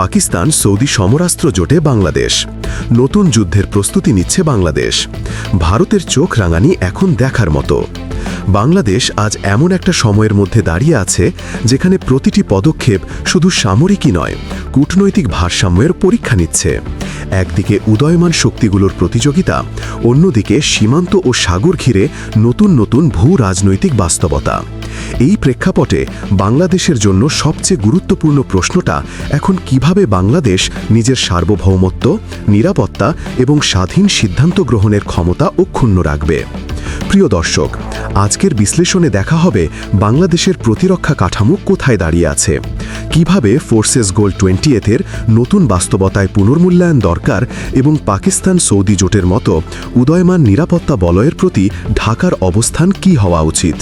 Pakistan, Saudi সমরাস্ত্র জোটে বাংলাদেশ। নতুন যুদ্ধের প্রস্তুতি নিচ্ছে বাংলাদেশ। ভারতের চোখ রাঙানি এখন দেখার মতো। বাংলাদেশ আজ এমন একটা সময়ের মধ্যে দাঁড়িয়ে আছে, যেখানে প্রতিটি পদক্ষেপ শুধু সামরিকই নয়, কূটনৈতিক ভারসাম্যের পরীক্ষা নিচ্ছে। একদিকে উদয়মান শক্তিগুলোর প্রতিযোগিতা, অন্যদিকে সীমান্ত ও সাগর ঘিরে নতুন নতুন ভূ রাজনৈতিক বাস্তবতা। এই প্রেক্ষাপটে বাংলাদেশের জন্য সবচেয়ে গুরুত্বপূর্ণ প্রশ্নটা এখন কীভাবে বাংলাদেশ নিজের সার্বভৌমত্ব, নিরাপত্তা এবং স্বাধীন সিদ্ধান্ত গ্রহণের ক্ষমতা অক্ষুণ্ণ রাখবে। প্রিয় দর্শক, আজকের বিশ্লেষণে দেখা হবে বাংলাদেশের প্রতিরক্ষা কাঠামো কোথায় দাঁড়িয়ে আছে। কীভাবে ফোর্সেস গোল টোয়েন্টি এথের নতুন বাস্তবতায় পুনর্মূল্যায়ন দরকার এবং পাকিস্তান সৌদি জোটের মতো উদয়মান নিরাপত্তা বলয়ের প্রতি ঢাকার অবস্থান কি হওয়া উচিত?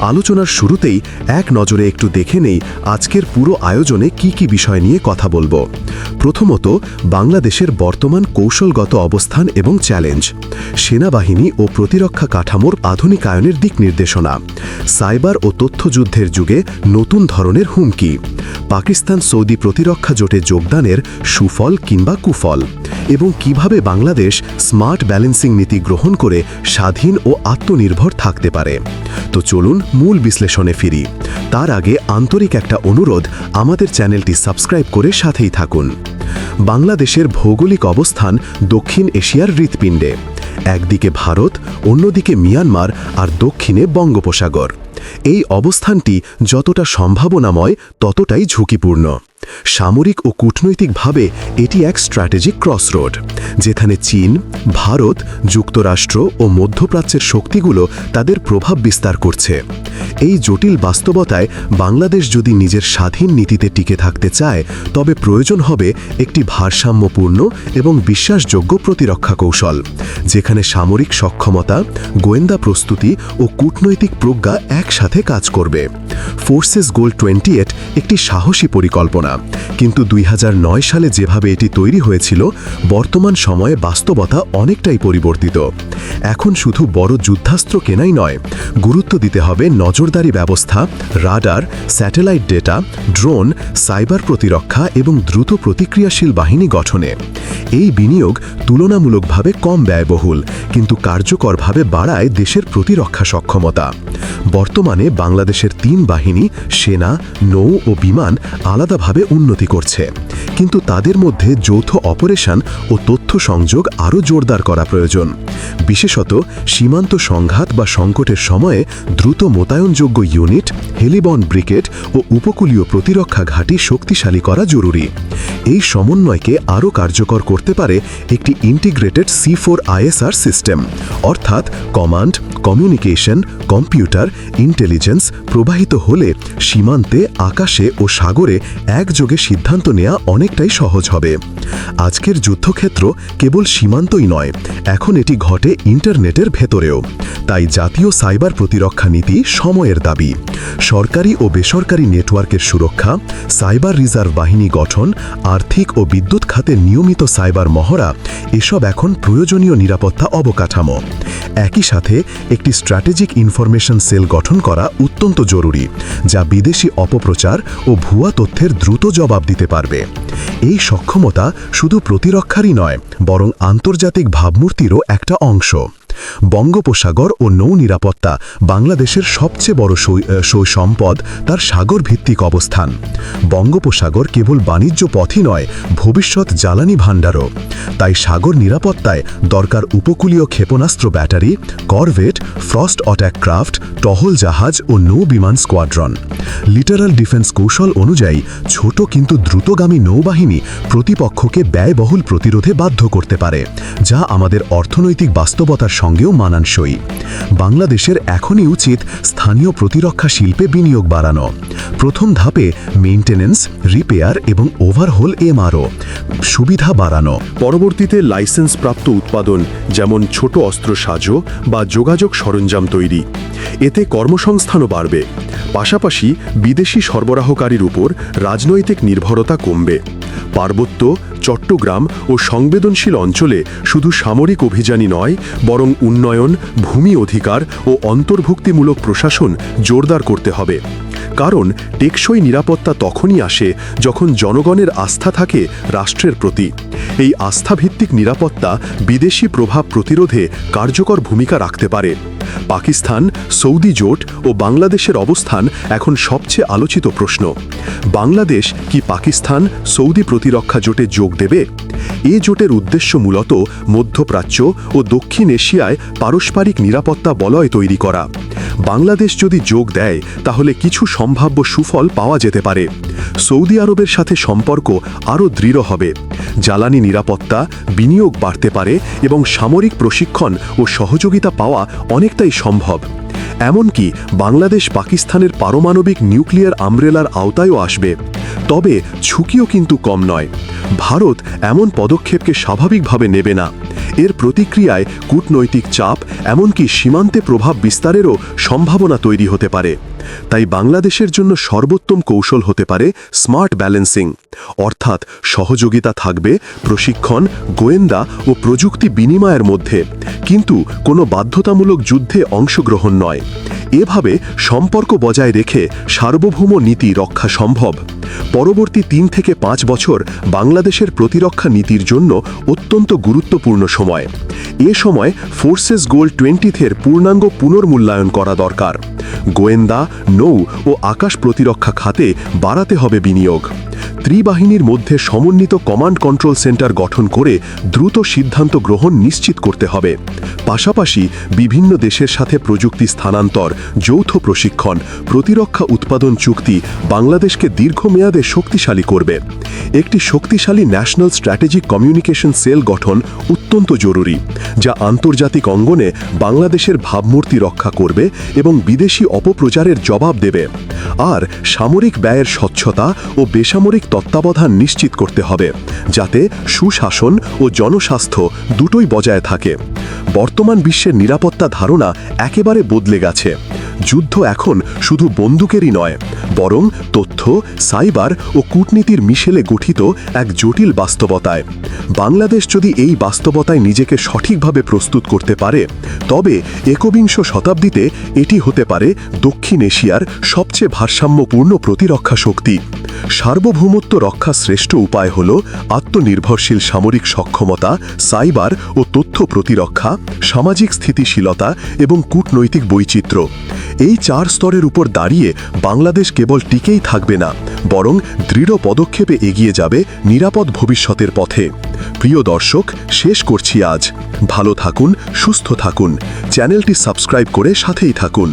আলোচনার শুরুতেই এক নজরে একটু দেখে নেই আজকের পুরো আয়োজনে কি কি বিষয় নিয়ে কথা বলব। প্রথমত, বাংলাদেশের বর্তমান কৌশলগত অবস্থান এবং চ্যালেঞ্জ, সেনাবাহিনী ও প্রতিরক্ষা কাঠামোর আধুনিকায়নের দিক নির্দেশনা, সাইবার ও তথ্যযুদ্ধের যুগে নতুন ধরনের হুমকি পাকিস্তান সৌদি প্রতিরক্ষা জোটে যোগদানের সুফল কিংবা কুফল? এবং কীভাবে বাংলাদেশ স্মার্ট ব্যালেন্সিং নীতি গ্রহণ করে স্বাধীন ও আত্মনির্ভর থাকতে পারে? তো চলুন মূল বিশ্লেষণে ফিরি। তার আগে আন্তরিক একটা অনুরোধ, আমাদের চ্যানেলটি সাবস্ক্রাইব করে সাথেই থাকুন। বাংলাদেশের ভৌগোলিক অবস্থান দক্ষিণ এশিয়ার হৃৎপিণ্ডে। একদিকে ভারত, অন্যদিকে মিয়ানমার আর দক্ষিণে বঙ্গোপসাগর। এই অবস্থানটি যতটা সম্ভাবনাময়, ততটাই ঝুঁকিপূর্ণ। সামরিক ও কূটনৈতিকভাবে এটি এক স্ট্র্যাটেজিক ক্রসরোড যেখানে চীন, ভারত, যুক্তরাষ্ট্র ও মধ্যপ্রাচ্যের শক্তিগুলো তাদের প্রভাব বিস্তার করছে। এই জটিল বাস্তবতায় বাংলাদেশ যদি নিজের স্বাধীন নীতিতে টিকে থাকতে চায়, তবে প্রয়োজন হবে একটি ভারসাম্যপূর্ণ এবং বিশ্বাসযোগ্য প্রতিরক্ষা কৌশল, যেখানে সামরিক সক্ষমতা, গোয়েন্দা প্রস্তুতি ও কূটনৈতিক প্রজ্ঞা একসাথে কাজ করবে। ফোর্সেস গোল টোয়েন্টি একটি সাহসী পরিকল্পনা। কিন্তু দুই হাজার নয় সালে যেভাবে এটি তৈরি হয়েছিল, বর্তমান সময়ে বাস্তবতা অনেকটাই পরিবর্তিত। এখন শুধু বড় যুদ্ধাস্ত্র কেনাই নয়, গুরুত্ব দিতে হবে নজরদারি ব্যবস্থা, radar, satellite data, drone, cyber প্রতিরক্ষা এবং দ্রুত প্রতিক্রিয়াশীল বাহিনী গঠনে। এই বিনিয়োগ তুলনামূলকভাবে কম ব্যয়বহুল, কিন্তু কার্যকরভাবে বাড়ায় দেশের প্রতিরক্ষা সক্ষমতা। বর্তমানে বাংলাদেশের তিন বাহিনী, সেনা, নৌ ও বিমান আলাদাভাবে উন্নতি করছে। কিন্তু তাদের মধ্যে যৌথ অপারেশন ও তথ্য সংযোগ আরও জোরদার করা প্রয়োজন। বিশেষত সীমান্ত সংঘাত বা সংকটের সময়ে দ্রুত মোতায়নযোগ্য ইউনিট হেলিবন ব্রিগেড ও উপকূলীয় প্রতিরক্ষা ঘাঁটি শক্তিশালী করা জরুরি। এই সমন্বয়কে আরও কার্যকর করতে পারে একটি integrated C four ISR system, অর্থাৎ কমান্ড, কমিউনিকেশন, কম্পিউটার, ইন্টেলিজেন্স প্রবাহিত হলে সীমান্তে, আকাশে ও সাগরে একযোগে সিদ্ধান্ত নেওয়া অনেকটাই সহজ হবে। আজকের যুদ্ধক্ষেত্র কেবল সীমান্তই নয়, এখন এটি ঘটে ইন্টারনেটের ভেতরেও। তাই জাতীয় সাইবার প্রতিরক্ষা নীতি সময়ের দাবি। সরকারি ও বেসরকারি নেটওয়ার্কের সুরক্ষা, সাইবার রিজার্ভ বাহিনী গঠন, আর্থিক ও বিদ্যুৎ খাতে নিয়মিত সাইবার মহড়া, এসব এখন প্রয়োজনীয় নিরাপত্তা অবকাঠামো। একই সাথে একটি স্ট্র্যাটেজিক ইনফরমেশন সেল গঠন করা অত্যন্ত জরুরি, যা বিদেশি অপপ্রচার ও ভুয়া তথ্যের দ্রুত জবাব দিতে পারবে। এই সক্ষমতা শুধু প্রতিরক্ষারই নয়, বরং আন্তর্জাতিক ভাবমূর্তিরও একটা অংশ। বঙ্গোপসাগর ও নৌ নিরাপত্তা বাংলাদেশের সবচেয়ে বড় সৈ- সম্পদ তার সাগর ভিত্তিক অবস্থান। বঙ্গোপসাগর কেবল বাণিজ্য পথই নয়, ভবিষ্যৎ জ্বালানি ভাণ্ডারও। তাই সাগর নিরাপত্তায় দরকার উপকূলীয় ক্ষেপণাস্ত্র battery, corvette, fast attack craft, টহল জাহাজ ও নৌ বিমান স্কোয়াড্রন। লিটারাল ডিফেন্স কৌশল অনুযায়ী ছোট কিন্তু দ্রুতগামী নৌবাহিনী প্রতিপক্ষকে ব্যয়বহুল প্রতিরোধে বাধ্য করতে পারে, যা আমাদের অর্থনৈতিক বাস্তবতার সঙ্গেও মানানসই। বাংলাদেশের এখনই উচিত স্থানীয় প্রতিরক্ষা শিল্পে বিনিয়োগ বাড়ানো। প্রথম ধাপে মেইনটেনেন্স, রিপেয়ার এবং ওভারহোল এমআরও সুবিধা বাড়ানো। পরবর্তী পরবর্তীতে লাইসেন্সপ্রাপ্ত উৎপাদন, যেমন ছোট অস্ত্র সাজো বা যোগাযোগ সরঞ্জাম তৈরি। এতে কর্মসংস্থানও বাড়বে। পাশাপাশি বিদেশি সরবরাহকারীর উপর রাজনৈতিক নির্ভরতা কমবে। পার্বত্য, চট্টগ্রাম ও সংবেদনশীল অঞ্চলে শুধু সামরিক অভিযানই নয়, বরং উন্নয়ন, ভূমি অধিকার ও অন্তর্ভুক্তিমূলক প্রশাসন জোরদার করতে হবে। কারণ টেকসই নিরাপত্তা তখনই আসে যখন জনগণের আস্থা থাকে রাষ্ট্রের প্রতি। এই আস্থাভিত্তিক নিরাপত্তা বিদেশি প্রভাব প্রতিরোধে কার্যকর ভূমিকা রাখতে পারে। পাকিস্তান, সৌদি জোট ও বাংলাদেশের অবস্থান এখন সবচেয়ে আলোচিত প্রশ্ন। বাংলাদেশ কি পাকিস্তান, সৌদি প্রতিরক্ষা জোটে যোগ দেবে? এ জোটের উদ্দেশ্য মূলত মধ্যপ্রাচ্য ও দক্ষিণ এশিয়ায় পারস্পরিক নিরাপত্তা বলয় তৈরি করা। বাংলাদেশ যদি যোগ দেয়, তাহলে কিছু সম্ভাব্য সুফল পাওয়া যেতে পারে। সৌদি আরবের সাথে সম্পর্ক আরও দৃঢ় হবে। জ্বালানি নিরাপত্তা, বিনিয়োগ বাড়তে পারে এবং সামরিক প্রশিক্ষণ ও সহযোগিতা পাওয়া অনেকটাই সম্ভব। এমনকি বাংলাদেশ পাকিস্তানের পারমাণবিক নিউক্লিয়ার আমব্রেলার আওতায়ও আসবে। তবে ঝুঁকিও কিন্তু কম নয়। ভারত এমন পদক্ষেপকে স্বাভাবিকভাবে নেবে না। এর প্রতিক্রিয়ায় কূটনৈতিক চাপ, এমনকি সীমান্তে প্রভাব বিস্তারেরও সম্ভাবনা তৈরি হতে পারে। তাই বাংলাদেশের জন্য সর্বোত্তম কৌশল হতে পারে স্মার্ট ব্যালেন্সিং। অর্থাৎ সহযোগিতা থাকবে প্রশিক্ষণ, গোয়েন্দা ও প্রযুক্তি বিনিময়ের মধ্যে। কিন্তু কোনো বাধ্যতামূলক যুদ্ধে অংশগ্রহণ নয়। এভাবে সম্পর্ক বজায় রেখে সার্বভৌম নীতি রক্ষা সম্ভব। পরবর্তী তিন থেকে পাঁচ বছর বাংলাদেশের প্রতিরক্ষা নীতির জন্য অত্যন্ত গুরুত্বপূর্ণ সময়। এ সময় ফোর্সেস গোল টোয়েন্টিথের পূর্ণাঙ্গ পুনর্মূল্যায়ন করা দরকার। গোয়েন্দা, নৌ ও আকাশ প্রতিরক্ষা খাতে বাড়াতে হবে বিনিয়োগ। ত্রিবাহিনীর মধ্যে সমন্বিত কমান্ড কন্ট্রোল সেন্টার গঠন করে দ্রুত সিদ্ধান্ত গ্রহণ নিশ্চিত করতে হবে। পাশাপাশি বিভিন্ন দেশের সাথে প্রযুক্তি স্থানান্তর, যৌথ প্রশিক্ষণ, প্রতিরক্ষা উৎপাদন চুক্তি বাংলাদেশকে দীর্ঘমেয়াদে শক্তিশালী করবে। একটি শক্তিশালী ন্যাশনাল স্ট্র্যাটেজিক কমিউনিকেশন সেল গঠন অত্যন্ত জরুরি, যা আন্তর্জাতিক অঙ্গনে বাংলাদেশের ভাবমূর্তি রক্ষা করবে এবং বিদেশি অপপ্রচারের জবাব দেবে। আর সামরিক ব্যয়ের স্বচ্ছতা ও বেসামরিক তত্ত্বাবধান নিশ্চিত করতে হবে, যাতে সুশাসন ও জনস্বাস্থ্য দুটোই বজায় থাকে। বর্তমান বিশ্বের নিরাপত্তা ধারণা একেবারে বদলে গেছে। যুদ্ধ এখন শুধু বন্দুকেরই নয়, বরং তথ্য, সাইবার ও কূটনীতির মিশেলে গঠিত এক জটিল বাস্তবতায়। বাংলাদেশ যদি এই বাস্তবতায় নিজেকে সঠিকভাবে প্রস্তুত করতে পারে, তবে একবিংশ শতাব্দীতে এটি হতে পারে দক্ষিণ এশিয়ার সবচেয়ে ভারসাম্যপূর্ণ প্রতিরক্ষা শক্তি। সার্বভৌমত্ব রক্ষা শ্রেষ্ঠ উপায় হল আত্মনির্ভরশীল সামরিক সক্ষমতা, সাইবার ও তথ্য প্রতিরক্ষা, সামাজিক স্থিতিশীলতা এবং কূটনৈতিক বৈচিত্র্য। এই চার স্তরের উপর দাঁড়িয়ে বাংলাদেশ কেবল টিকেই থাকবে না, বরং দৃঢ় পদক্ষেপে এগিয়ে যাবে নিরাপদ ভবিষ্যতের পথে। প্রিয় দর্শক, শেষ করছি আজ। ভালো থাকুন, সুস্থ থাকুন। চ্যানেলটি সাবস্ক্রাইব করে সাথেই থাকুন।